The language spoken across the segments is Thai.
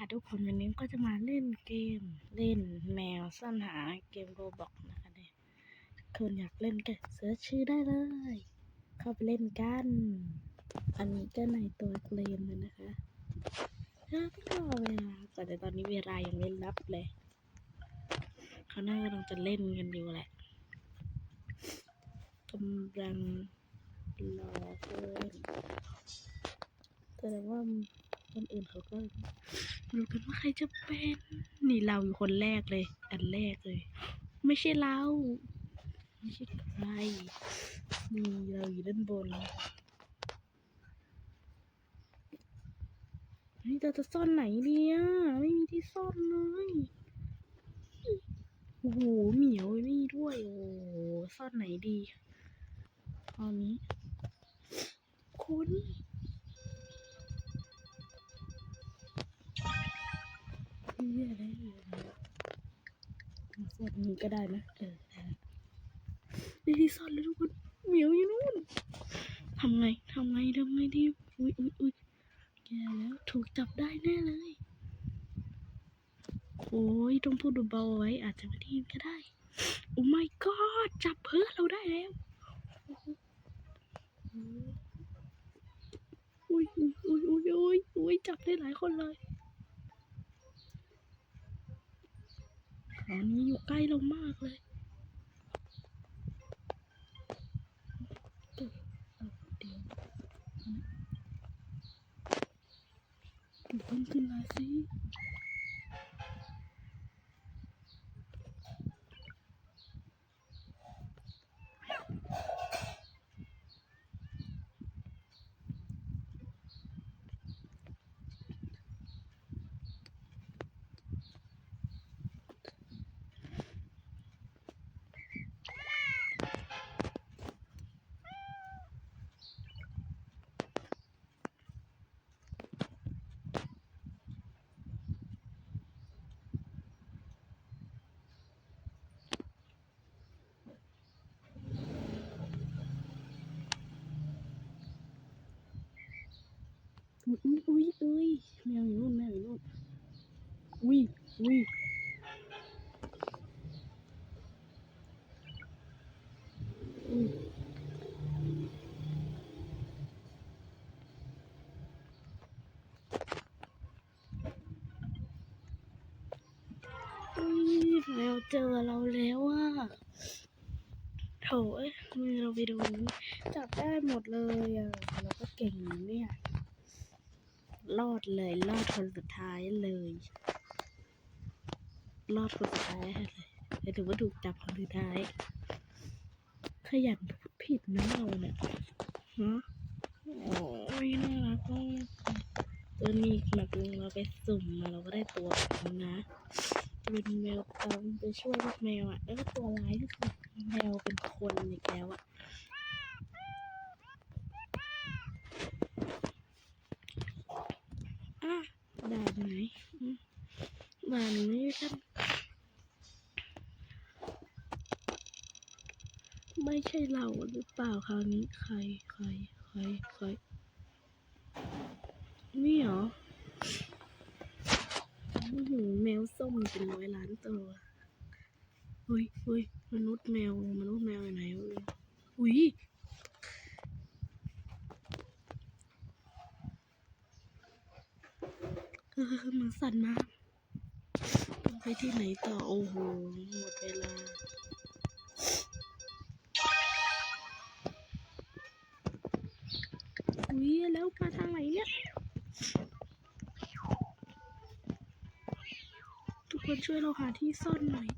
ค่ะทุกคนวันนี้ก็จะมาเล่นเกมเล่นแมวซ่อนหาเกมโรบอกนะคะเนี่ยคนอยากเล่นก็เสิร์ชชื่อได้เลย เข้าไปเล่นกัน อันนี้ก็ในตัวเกมเลยนะคะถ้าก็รอเวลาแต่ตอนนี้เวลายังไม่รับเลยเขาน่ากำลังจะเล่นกันอยู่แหละกำลังรอเพื่อนแสดงว่า คนอื่นเขาก็รู้กันว่าใครจะเป็น นี่เราอยู่คนแรกเลย อันแรกเลย ไม่ใช่เรา ไม่ใช่ใครนี่เราอยู่ด้านบนนี่เราจะซ่อนไหนเนี่ยไม่มีที่ซ่อนเลยโอ้โหเหมียวนี่ด้วยโอ้ซ่อนไหนดีคราวนี้ คุณ นี้ก็ได้นะเออได้ได้ที่ซ่อนแล้วทุกคนเหมียวอยู่นู่นทำไงทำไงทำไงดีอุ้ยอุ้ยอุ้ยแกแล้วถูกจับได้แน่เลยโอ้ยต้องพูดเบาๆไว้อาจจะไม่ได้ยินก็ได้ โอ้ my god จับเพื่อนเราได้แล้ว อุ้ยอุ้ยอุ้ยอุ้ยอุ้ยอุ้ยจับได้หลายคนเลย คราวนี้อยู่ใกล้เรามากเลยเดี๋ยวเอาเดี๋ยวเดี๋ยวมันขึ้นมาสิ อุ้ยอุ้ยอุ้ยแมวอยู่นู่นแมวอยู่นู่นอุ้ยอุ้ยอุ้ยแมวเจอเราแล้วอะโถเอ้ยมือเราไปโดนจับได้หมดเลยอะเราก็เก่งนะเนี่ย รอด เลยรอดคนสุดท้ายเลยรอดคนสุดท้ายเลยถึงว่าถูกจับคนสุดท้าย ขยันพูดผิดนะเราเนี่ยฮะโอ้ยน่ารักมากตัวนี้อีกแบบนึงเราไปสุ่มมาเราก็ได้ตัวแบบนี้นะเป็นแมวตามไปช่วยลูกแมวอะ แล้วก็ตัวร้ายก็คือแมวเป็นคนอีกแล้วอะด่านไหนอืมด่านนี้กันไม่ ใช่เราหรือเปล่าคราวนี้ใครใครใครใครนี่เหรอแมวส้มเป็นร้อยล้านตัวเฮ้ยเฮ้ยมนุษย์แมว มนุษย์แมวอยู่ไหนอุ้ยเออมันสั่นมาก ไปที่ไหนต่อ โอ้โห หมดเวลา อุ้ยแล้วมาทางไหนเนี่ย ทุกคนช่วยเราหาที่ซ่อนหน่อย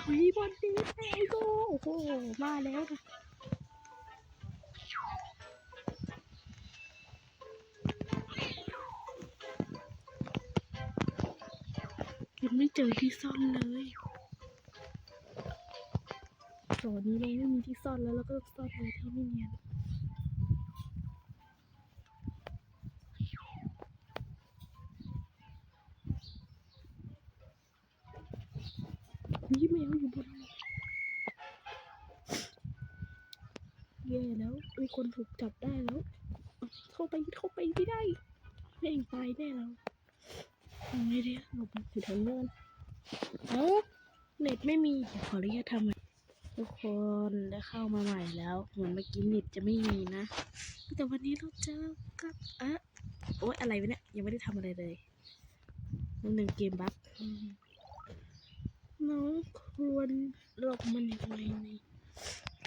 เฮ้ยบอลนี้ไอ้โกโอ้โห มาแล้วนะยังไม่เจอที่ซ่อนเลย ตอนนี้เราไม่มีที่ซ่อนแล้วเราก็ซ่อนไว้ที่ไม่เนียนนี่แมวอยู่บนแย่แล้วมีคนถูกจับได้แล้ว เข้าไปเข้าไปไม่ได้ไม่เองไปได้แล้วทำไงดีหลบอยู่แถวเนินเอ้าเน็ตไม่มีขออนุญาตทำ ทุกคนได้เข้ามาใหม่แล้ว เหมือนเมื่อกี้น็ตจะไม่มีนะ แต่วันนี้เราเจอกับเอะโอ๊ยอะไรวะเนี่ยยังไม่ได้ทำอะไรเลยนิดหนึ่งเกมบั๊กน้องควรหลบมันยังไงนี่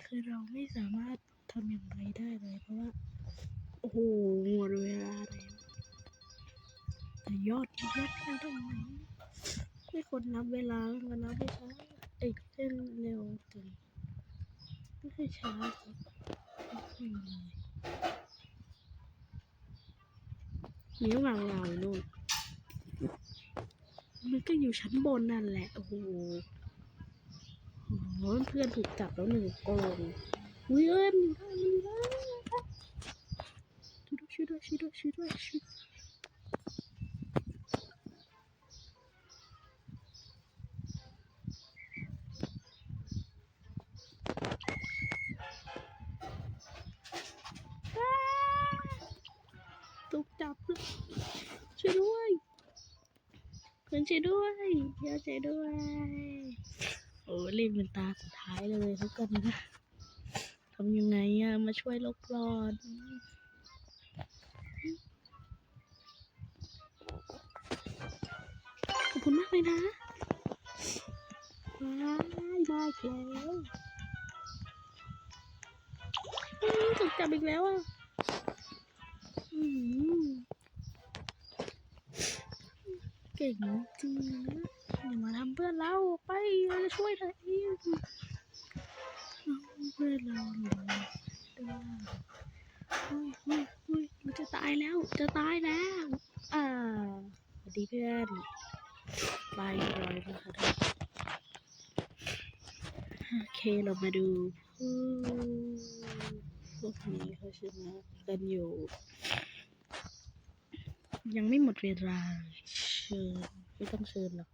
คือเราไม่สามารถทำอย่างไรได้เลยเพราะว่า โอ้โหหมดเวลาแล้วแต่ยอดยอดไปตรงไหนไม่ควรนับเวลา นิ้วเงาเงาๆนู่นมันก็อยู่ชั้นบนนั่นแหละ โอ้โหโอ้เพื่อนถูกจับแล้วหนึ่งกองอุ้ยเอิญมีได้มีได้ช่วยด้วยช่วยด้วยช่วยด้วยช่วยด้วยอ้าถูกจับแล้ว ช่วยด้วยคุณช่วยด้วยเดี๋ยวช่วยด้วย โอ้เล่นเป็นตาสุดท้ายเลยทุกคนนะทำยังไงอะมาช่วยลบกลอนขอบคุณมากเลยนะว้ายมาอีกแล้วอืมถูกจับอีกแล้วอะอืม เก่งจริงนะอย่ามาทำเพื่อเราไปเราจะช่วยเธอเองเพื่อเราหนีได้อุ้ยอุ้ยอุ้ยมันจะตายแล้ว จะตายแล้วอ่าสวัสดีเพื่อนบายรอยนะคะทุกโอเคเรามาดูพวกนี้เขาชนะกันอยู่ ยังไม่หมดเวลา เชิญไม่ต้องเชิญหรอก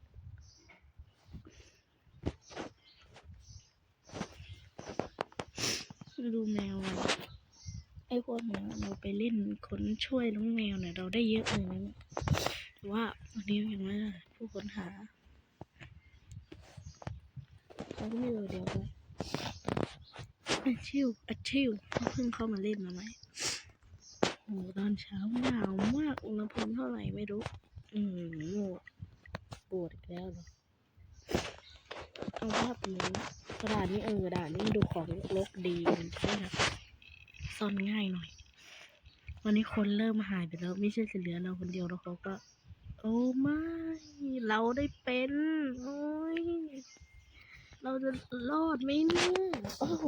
ดูแมวไอ้พวกเนี้ยเราไปเล่นคนช่วยน้องแมวเนี่ยเราได้เยอะเลยนะแต่ว่าวันนี้ยังไม่ได้ผู้ค้นหาเขาไม่รู้เดี๋ยวไปอชิวอชิวเขาเพิ่งเข้ามาเล่นมาไหมโอ้ตอนเช้าหนาวมากอุณหภูมิเท่าไหร่ไม่รู้ อืมโง่ปวดอีกแล้วเหรอเอาภาพนี้กระดาษนี้เออกระดาษนี้ มันดูของลกดีมันก็แบบซ่อนง่ายหน่อย วันนี้คนเริ่มหายไปแล้ว ไม่ใช่เหลือเราคนเดียวแล้วเขาก็ โอ้ไม่เราได้เป็น โอ้ยเราจะรอดไหมเนี่ยโอ้โห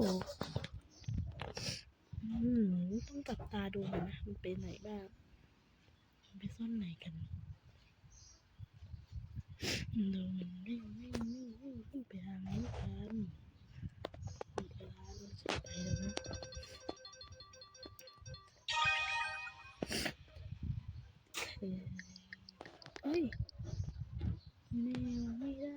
ต้องจับตาดูนนะ มันไปไหนบ้างมันไปซ่อนไหนกันดูมันวิ่งวิ่งวิ่งวิ่งไปทางไหนกันหมดเวลาเราจะไปแล้วนะโอเคเอ้ยแมวไม่ได้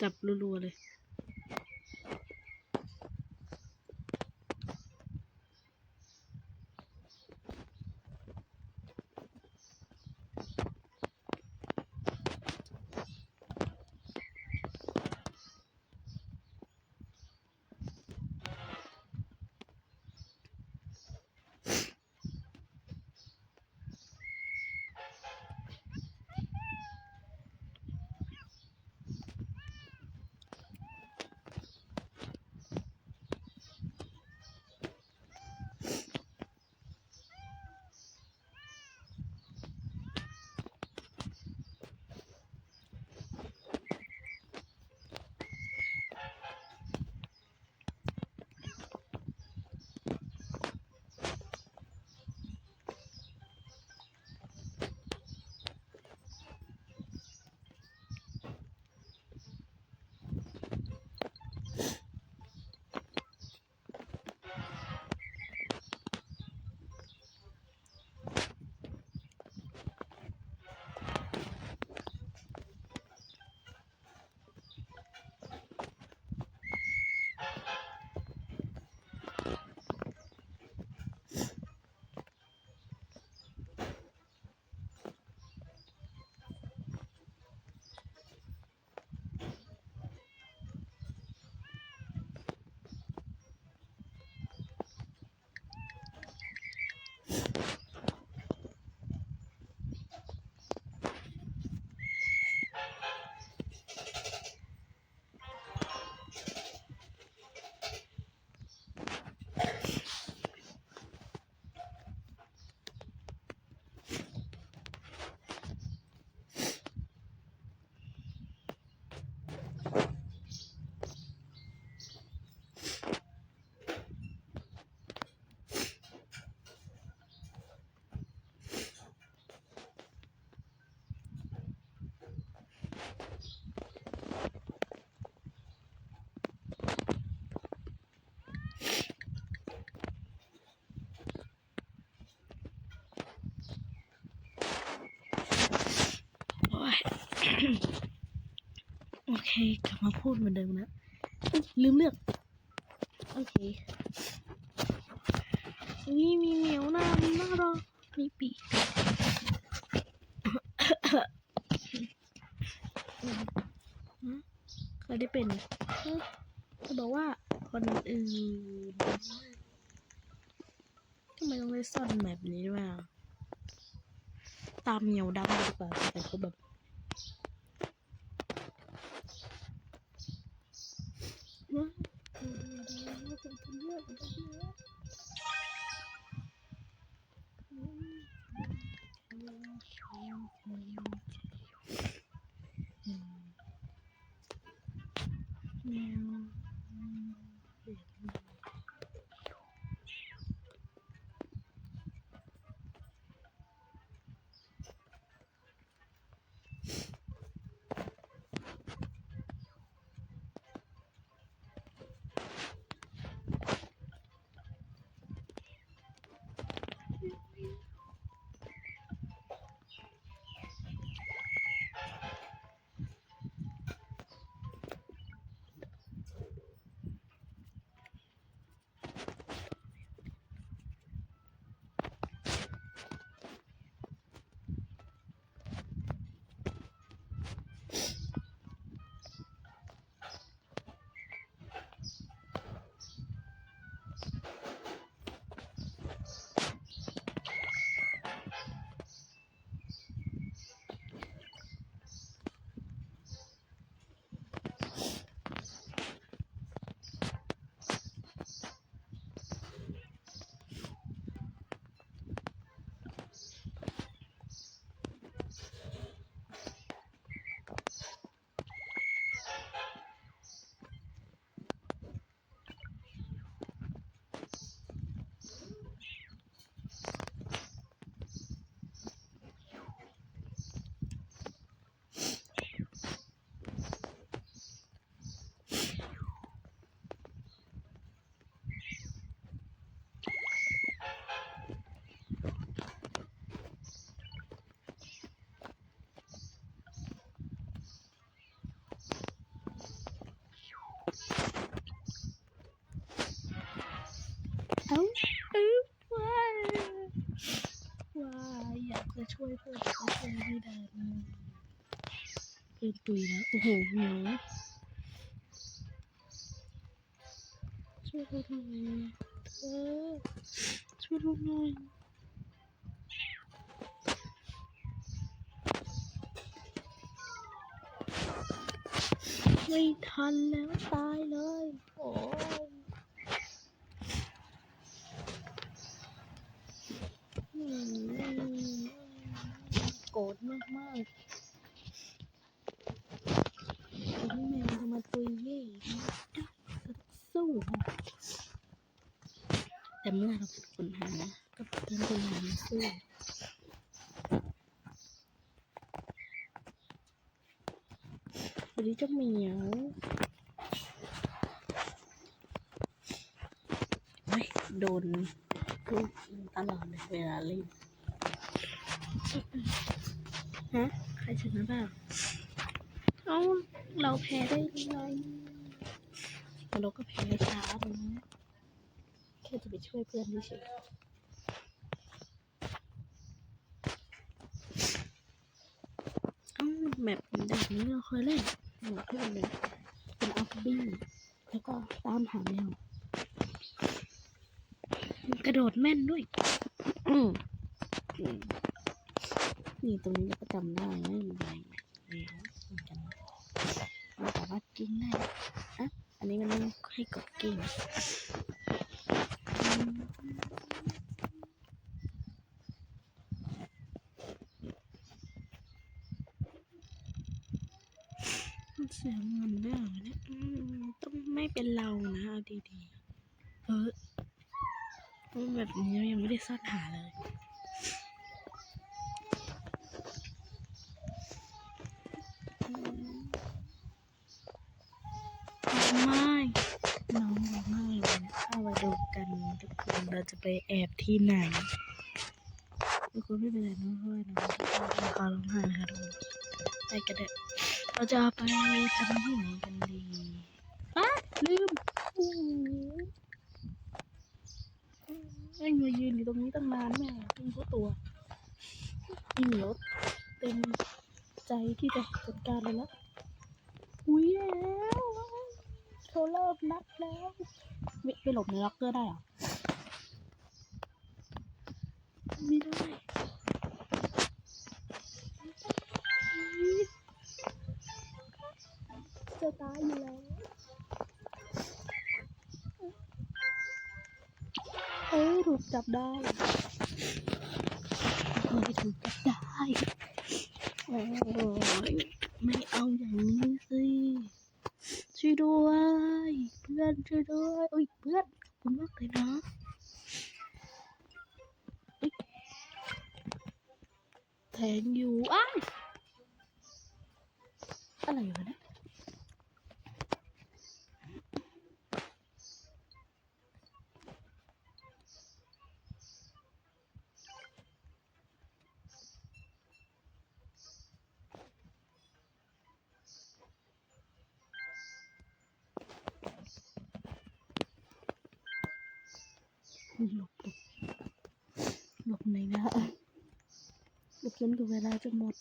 จับรัวๆเลย โอเค กลับมาพูดเหมือนเดิมแล้วอุ๊ยลืมเลือก โอเคนี่มีเหมียวน้ำน่ารอมีปีกเคยได้เป็นเฮ้ยจะบอกว่าคนอื่นทำไมต้องไปซ่อนแบบนี้ด้วยอะตามเหมียวดำดีกว่าแต่ก็แบบ แจะช่วยเพื่อนแต่ก็ช่วยไม่ได้เลยเพื่อนตุยแล้วโอ้โหเหมียวช่วยเราหน่อยเออช่วยเราหน่อยไม่ทันแล้วตายเลย โอ้ย อืมโกรธมากมากๆแต่พี่แมวจะมาตุยเย่จะสู้ แต่เมื่อเราเป็นคนหาก็เป็นคนหามาสู้วันนี้เจ้าเหมียวเฮ้ยโดนลูกตลอดเลยเวลาเล่นฮะใครชนะบ้างเอ้าเราแพ้ได้ยังไงแต่เราก็แพ้ช้าไปนะแค่จะไป ช่วยเพื่อนเฉยๆเอ้าแบบแบบนี้เราเคยเล่นหมดที่มันเป็นเป็นอัพบี้แล้วก็ตามหาแมวกระโดดแม่นด้วย อืมนี่ตรงนี้เราก็จำได้นะมีใบเหนียวมือนกันมันสามารถกินได้อะอันนี้มันให้กดกิ่งอืมมันเสียเงินด้วยเหรอเนี่ยต้องไม่เป็นเรานะเอาดีๆเออแบบนี้ยังไม่ได้ซ่อนหาเลยไม่น้องร้องไห้เลยเข้ามาดูกันทุกคนเราจะไปแอบที่ไหนทุกคนไม่เป็นไรนะเพราะว่าน้องเขาร้องไห้นะคะทุกคนไปกันเถอะ เราจะไปทำที่ไหนกันดีอะลืมอ้โหไอ้มายืนอยู่ตรงนี้ตั้งนานแม่เพิ่งรู้ตัวอีเหนียวเต็มใจที่จะจัดการเลยละอุ้ยแล้วเขาเริ่มนับแล้วไม่ไปหลบในล็อกเกอร์ได้เหรอไม่ได้ จับได้เฮ้ยถูกจับได้โอ้ยไม่เอาอย่างนี้สิช่วยด้วย เพื่อนช่วยด้วยโอ้ยเพื่อนขอบคุณมากเลยนะเอ้ยแทงอยู่อ้ายอะไรวะเนี่ย หลบหลบหลบไหนนะหลบจนกว่าเวลาจะหมด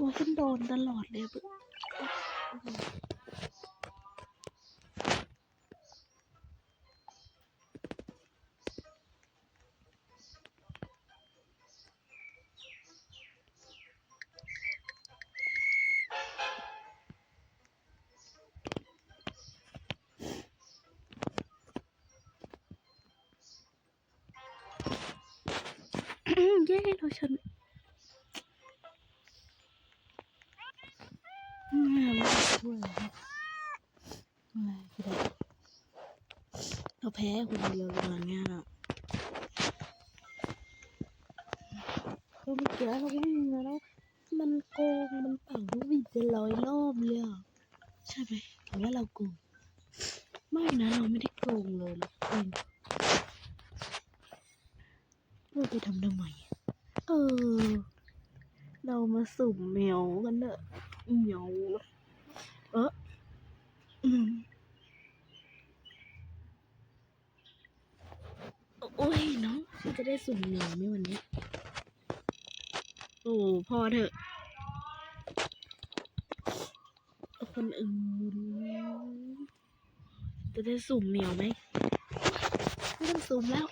ว่าฉันโดนตลอดเลยเบื่อเย้เราชนะอืมเราช่วยครับอะไรก็ได้เรา แพ้คนเดียวประมาณเนี้ยนะก็เมื่อกี้เขาก็วิ่งมาแล้ว มันโกง มันเป่าลูกบิดเป็นร้อยรอบเลยอะ ใช่ไหมหรือว่าเราโกง ไม่นะ เราไม่ได้โกงเลยเราเองเราไปทำทำไม เออ เรามาสุ่มแมวกันเนอะเหมียวเอออืมโอ้ยเนาะฉันจะได้สุ่มเหมียวไหมวันนี้ โอ้พอเถอะ คนอื่น จะได้ สุ่มเหมียวไหมไม่ต้องสุ่มแล้ว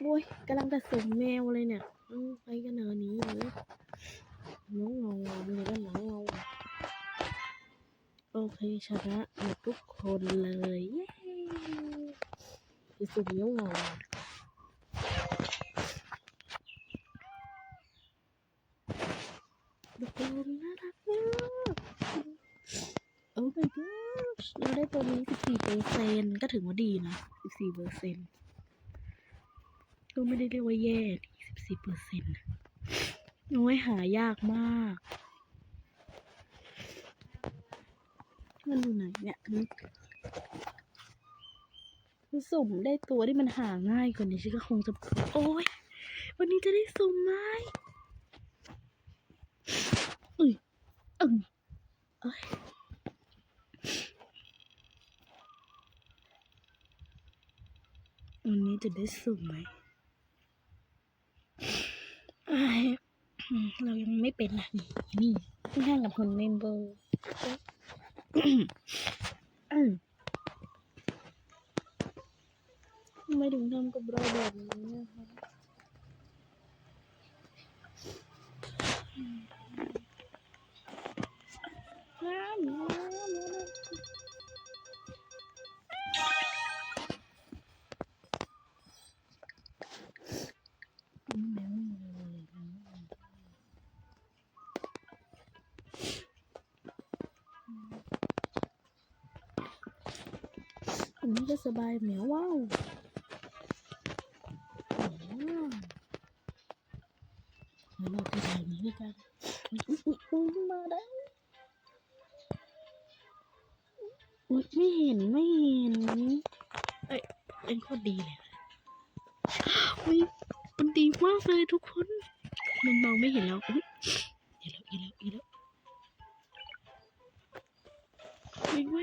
โอ้ยกำลังจะสุ่มแมวเลยเนี่ยอืมไปกันเนอะหนี้เลยน้องเงามีอะไรกันน้องเงาโอเคชนะหมดทุกคนเลย เย้ไปสุ่มเงี้ยวเงาทุกคนน่ารักมากโอ้ my gosh เราได้ตัวนี้14เป อร์เซ็นก็ถือว่าดีนะ14เปอร์เซ็นก็ไม่ได้เรียกว่าแย่14เปอร์เซ็นต์โอ้ยหายากมากมันอยู่ไหนเนี่ยคือสุ่มได้ตัวที่มันหาง่ายกว่านี้ฉันก็คงจะ โอ้ย วันนี้จะได้สุ่มไหมอุ้ยอึงเอ้ย วันนี้จะได้สุ่มไหมเรายังไม่เป็นนะนี่นี่เพิ่งแข่งกับคนเรนโบอืมทำไม่ถึงทำกับเราแบบนี้นะคะน้ำ นี้ก็สบายเหมียวว้าวอ๋อเดี๋ยวเราไปถ่ายนี้ด้วยกันอุ๊ยมาแล้อุ๊ยไม่เห็นไม่เห็นเอ้ยเอ็นโคตรดีเลยอุ๊ยมันดีมากเลยทุกคน มันมองไม่เห็นแล้วอุ๊ยอีแล้วอีแล้วอีแล้ววิ่งไห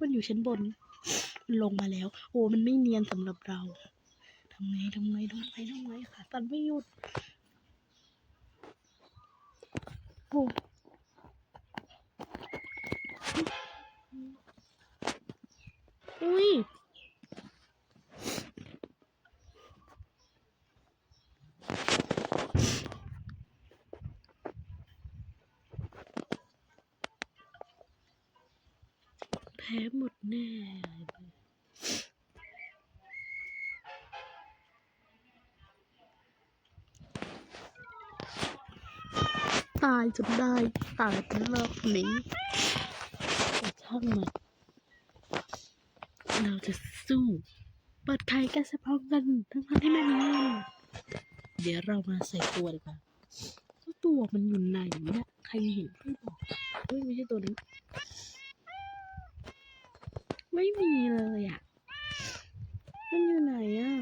มันอยู่ชั้นบน ลงมาแล้ว โอ้ มันไม่เนียนสำหรับเรา ทำไง ทำไง ทำไง ทำไงขาตันไม่หยุด โอ้อุ้ย แพ้หมดแน่ตายจนได้ตายทั้งรอบนี้แต่ช่างมันเราจะสู้ เปิดไข่กันสะพองกันทั้งทั้งที่ไม่มีเงินเดี๋ยวเรามาใส่ตัวดีกว่าตัวมันอยู่ไหนเนี่ยใครเห็นช่บอกเฮ้ยไม่ใช่ตัวนี้ ไม่มีเลยอะ มันอยู่ไหนอะ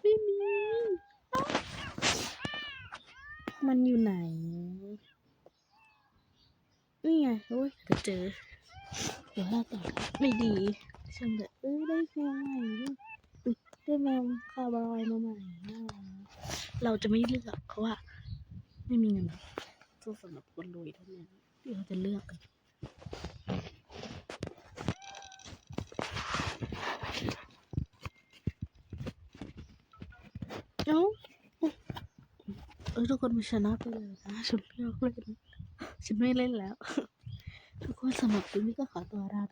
ไม่มี มันอยู่ไหน นี่ไง โอ้ยเดี๋ยวเจอ เดี๋ยวเราต่อไม่ดีช่างเถอะเอ้ยได้แมวใหม่ด้วยอุ๊ยได้แมวคาร์บอยมาใหม่น่ารัก เราจะไม่เลือกเพราะว่า ไม่มีเงินสู้สำหรับคนรวยเท่านั้นที่เราจะเลือกกันเอ้าเออทุกคนมาชนะไปเลยนะฉันไม่เอาเล่นฉันไม่เล่นแล้ว ทุกคนสำหรับคลิปนี้ก็ขอตัวลา